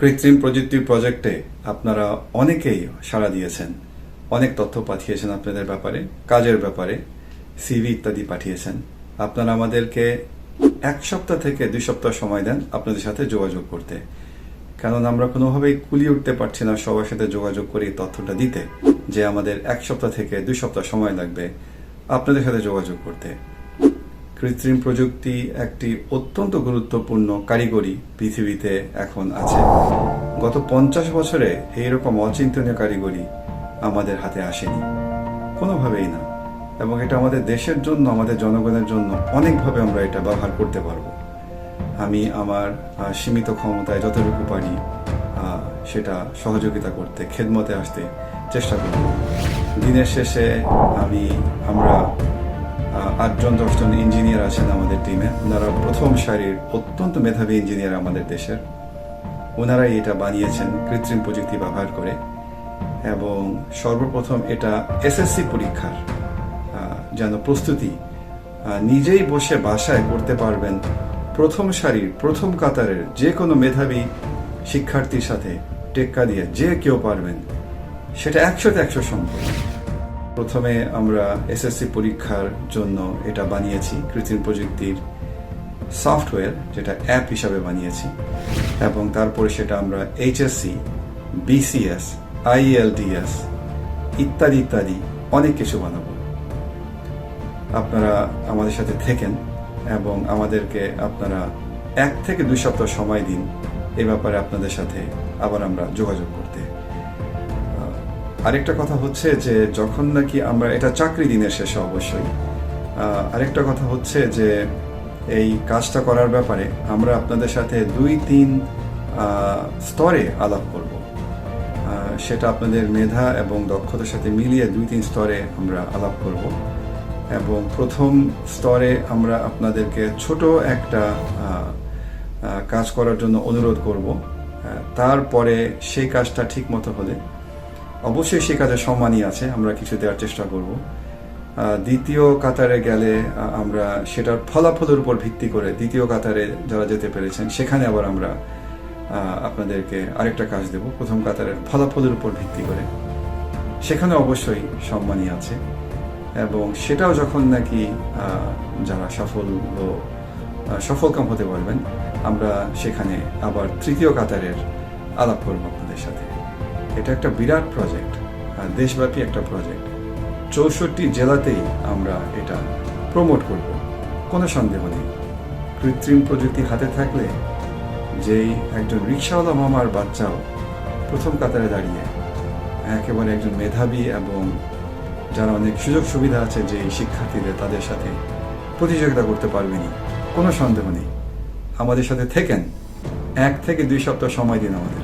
কৃত্রিম প্রযুক্তি প্রজেক্টে আপনারা অনেকেই সাড়া দিয়েছেন। অনেক তথ্য পাঠিয়েছেন আপনাদের ব্যাপারে, কাজের ব্যাপারে সিভি ইত্যাদি পাঠিয়েছেন। আপনারা আমাদেরকে এক সপ্তাহ থেকে দুই সপ্তাহ সময় দেন আপনাদের সাথে যোগাযোগ করতে। কারণ আমরা কোনোভাবেই কুলিয়ে উঠতে পারছি না সবার সাথে যোগাযোগ করে তথ্যটা দিতে, যে আমাদের এক সপ্তাহ থেকে দুই সপ্তাহ সময় লাগবে আপনাদের সাথে যোগাযোগ করতে। কৃত্রিম প্রযুক্তি একটি অত্যন্ত গুরুত্বপূর্ণ কারিগরি পৃথিবীতে এখন আছে। গত পঞ্চাশ বছরে এইরকম অচিন্তনীয় কারিগরি আমাদের হাতে আসেনি। কোনোভাবেই না। এবং এটা আমাদের দেশের জন্য, আমাদের জনগণের জন্য অনেকভাবে আমরা এটা ব্যবহার করতে পারব। আমি আমার সীমিত ক্ষমতায় যতটুকু পারি সেটা সহযোগিতা করতে, খেদমতে আসতে চেষ্টা করব। দিনের শেষে আমি, আমরা আটজন দশজন ইঞ্জিনিয়ার আছেন আমাদের টিমে ওনারা প্রথম সারির অত্যন্ত মেধাবী ইঞ্জিনিয়ার আমাদের দেশের। ওনারাই এটা বানিয়েছেন কৃত্রিম প্রযুক্তি ব্যবহার করে। এবং সর্বপ্রথম এটা এসএসসি পরীক্ষার যেন প্রস্তুতি নিজেই বসে বাসায় করতে পারবেন প্রথম সারির, প্রথম কাতারের যে কোনো মেধাবী শিক্ষার্থীর সাথে টেক্কা দিয়ে যে কেউ পারবেন, সেটা একশোতে একশো সম্ভব। প্রথমে আমরা এসএসসি পরীক্ষার জন্য এটা বানিয়েছি, কৃত্রিম প্রযুক্তির সফটওয়্যার, যেটা অ্যাপ হিসাবে বানিয়েছি, এবং তারপরে সেটা আমরা এইচএসসি বিসিএস আইএলটিএস ইত্যাদি ইত্যাদি অনেক কিছু বানাবো। আপনারা আমাদের সাথে থেকেন এবং আমাদেরকে আপনারা এক থেকে দুই সপ্তাহ সময় দিন এ ব্যাপারে আপনাদের সাথে আবার আমরা যোগাযোগ করতে। আরেকটা কথা হচ্ছে যে যখন নাকি আমরা, এটা চাকরি দিনের শেষে অবশ্যই আরেকটা কথা হচ্ছে যে এই কাজটা করার ব্যাপারে আমরা আপনাদের সাথে দুই তিন স্তরে আলাপ করব। সেটা আপনাদের মেধা এবং দক্ষতার সাথে মিলিয়ে দুই তিন স্তরে আমরা আলাপ করব। এবং প্রথম স্তরে আমরা আপনাদেরকে ছোট একটা কাজ করার জন্য অনুরোধ করব। তারপরে সেই কাজটা ঠিক মতো হলে অবশ্যই সেই কাজে সম্মানই আছে, আমরা কিছু দেওয়ার চেষ্টা করব। দ্বিতীয় কাতারে গেলে আমরা সেটার ফলাফলের উপর ভিত্তি করে দ্বিতীয় কাতারে যারা যেতে পেরেছেন, সেখানে আবার আমরা আপনাদেরকে আরেকটা কাজ দেব, প্রথম কাতারের ফলাফলের উপর ভিত্তি করে। সেখানে অবশ্যই সম্মানই আছে এবং সেটাও যখন নাকি যারা সফল ও সফলকাম হতে পারবেন, আমরা সেখানে আবার তৃতীয় কাতারের আলাপ করব আপনাদের সাথে। এটা একটা বিরাট প্রজেক্ট দেশব্যাপী একটা প্রজেক্ট চৌষট্টি জেলাতেই আমরা এটা প্রমোট করব। কোনো সন্দেহ নেই। কৃত্রিম প্রযুক্তি হাতে থাকলে যেই একজন রিক্সাওয়ালা মামার বাচ্চাও প্রথম কাতারে দাঁড়িয়ে, একেবারে একজন মেধাবী এবং যারা অনেক সুযোগ সুবিধা আছে যে শিক্ষার্থীদের তাদের সাথে প্রতিযোগিতা করতে পারবেনি কোনো সন্দেহ নেই। আমাদের সাথে থেকেন। এক থেকে দুই সপ্তাহ সময় দিন আমাদের।